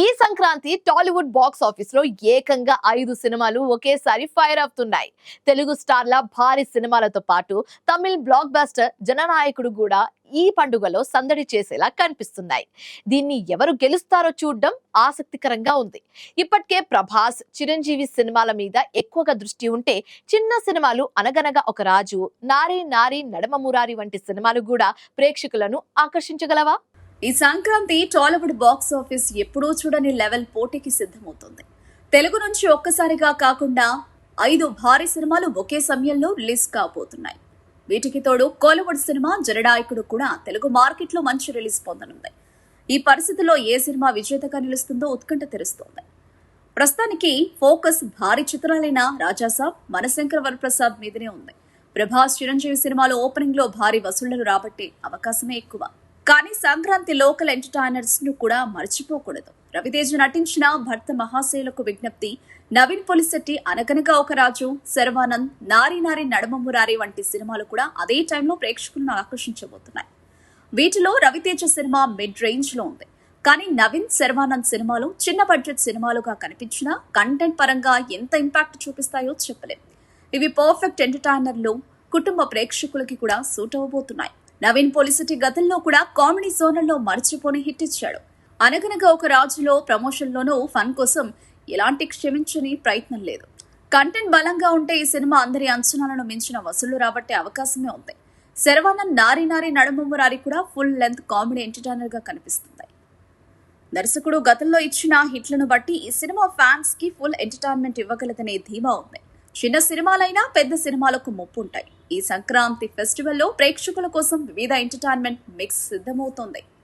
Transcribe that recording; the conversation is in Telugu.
ఈ సంక్రాంతి టాలీవుడ్ బాక్స్ ఆఫీస్లో ఏకంగా ఐదు సినిమాలు ఒకేసారి ఫైర్ అవుతున్నాయి. తెలుగు స్టార్ల భారీ సినిమాలతో పాటు తమిళ్ బ్లాక్ బాస్టర్ జననాయకుడు కూడా ఈ పండుగలో సందడి చేసేలా కనిపిస్తున్నాయి. దీన్ని ఎవరు గెలుస్తారో చూడడం ఆసక్తికరంగా ఉంది. ఇప్పటికే ప్రభాస్ చిరంజీవి సినిమాల మీద ఎక్కువగా దృష్టి ఉంటే చిన్న సినిమాలు అనగనగా ఒక రాజు నారీ నారీ నడమ మురారి వంటి సినిమాలు కూడా ప్రేక్షకులను ఆకర్షించగలవా? ఈ సంక్రాంతి టాలీవుడ్ బాక్స్ ఆఫీస్ ఎప్పుడూ చూడని లెవెల్ పోటీకి సిద్ధమవుతుంది. తెలుగు నుంచి ఒక్కసారిగా కాకుండా ఐదు భారీ సినిమాలు ఒకే సమయంలో రిలీజ్ కాబోతున్నాయి. వీటికి తోడు కోలీవుడ్ సినిమా జనడాయకుడు కూడా తెలుగు మార్కెట్లో మంచి రిలీజ్ పొందనుంది. ఈ పరిస్థితిలో ఏ సినిమా విజేతగా నిలుస్తుందో ఉత్కంఠ తెరుస్తోంది. ప్రస్తుతానికి ఫోకస్ భారీ చిత్రాలైన రాజాసాబ్ మనశంకర వరప్రసాద్ మీదనే ఉంది. ప్రభాస్ చిరంజీవి సినిమాలో ఓపెనింగ్లో భారీ వసూళ్ళను రాబట్టే అవకాశమే ఎక్కువ. కానీ సంక్రాంతి లోకల్ ఎంటర్టైనర్స్ను కూడా మర్చిపోకూడదు. రవితేజ నటించిన భర్త మహాశైలకు విజ్ఞప్తి నవీన్ పొలిశెట్టి అనగనగా ఒక రాజు శర్వానంద్ నారి నారి నడమ మురారి వంటి సినిమాలు కూడా అదే టైంలో ప్రేక్షకులను ఆకర్షించబోతున్నాయి. వీటిలో రవితేజ సినిమా మిడ్ రేంజ్లో ఉంది. కానీ నవీన్ శర్వానంద్ సినిమాలు చిన్న బడ్జెట్ సినిమాలుగా కనిపించినా కంటెంట్ పరంగా ఎంత ఇంపాక్ట్ చూపిస్తాయో చెప్పలేం. ఇవి పర్ఫెక్ట్ ఎంటర్టైనర్లు కుటుంబ ప్రేక్షకులకి కూడా సూట్ అవ్వబోతున్నాయి నవీన్ పోలిసిటీ గతంలో కూడా కామెడీ జోనల్లో మర్చిపోని హిట్ ఇచ్చాడు. అనగనగా ఒక రాజులో ప్రమోషన్లోనూ ఫన్ కోసం ఎలాంటి క్షమించని ప్రయత్నం లేదు. కంటెంట్ బలంగా ఉంటే ఈ సినిమా అందరి అంచనాలను మించిన వసూళ్ళు రాబట్టే అవకాశమే ఉంది. శర్వానంద్ నారి నారి నడుమమురారి కూడా ఫుల్ లెంత్ కామెడీ ఎంటర్టైనర్గా కనిపిస్తుంది దర్శకుడు గతంలో ఇచ్చిన హిట్లను బట్టి ఈ సినిమా ఫ్యాన్స్కి ఫుల్ ఎంటర్టైన్మెంట్ ఇవ్వగలదనే ధీమా ఉంది. చిన్న సినిమాలైనా పెద్ద సినిమాలకు ముప్పు ఉంటాయి. ఈ సంక్రాంతి ఫెస్టివల్లో ప్రేక్షకుల కోసం వివిధ ఎంటర్టైన్మెంట్ మిక్స్ సిద్ధమవుతోంది.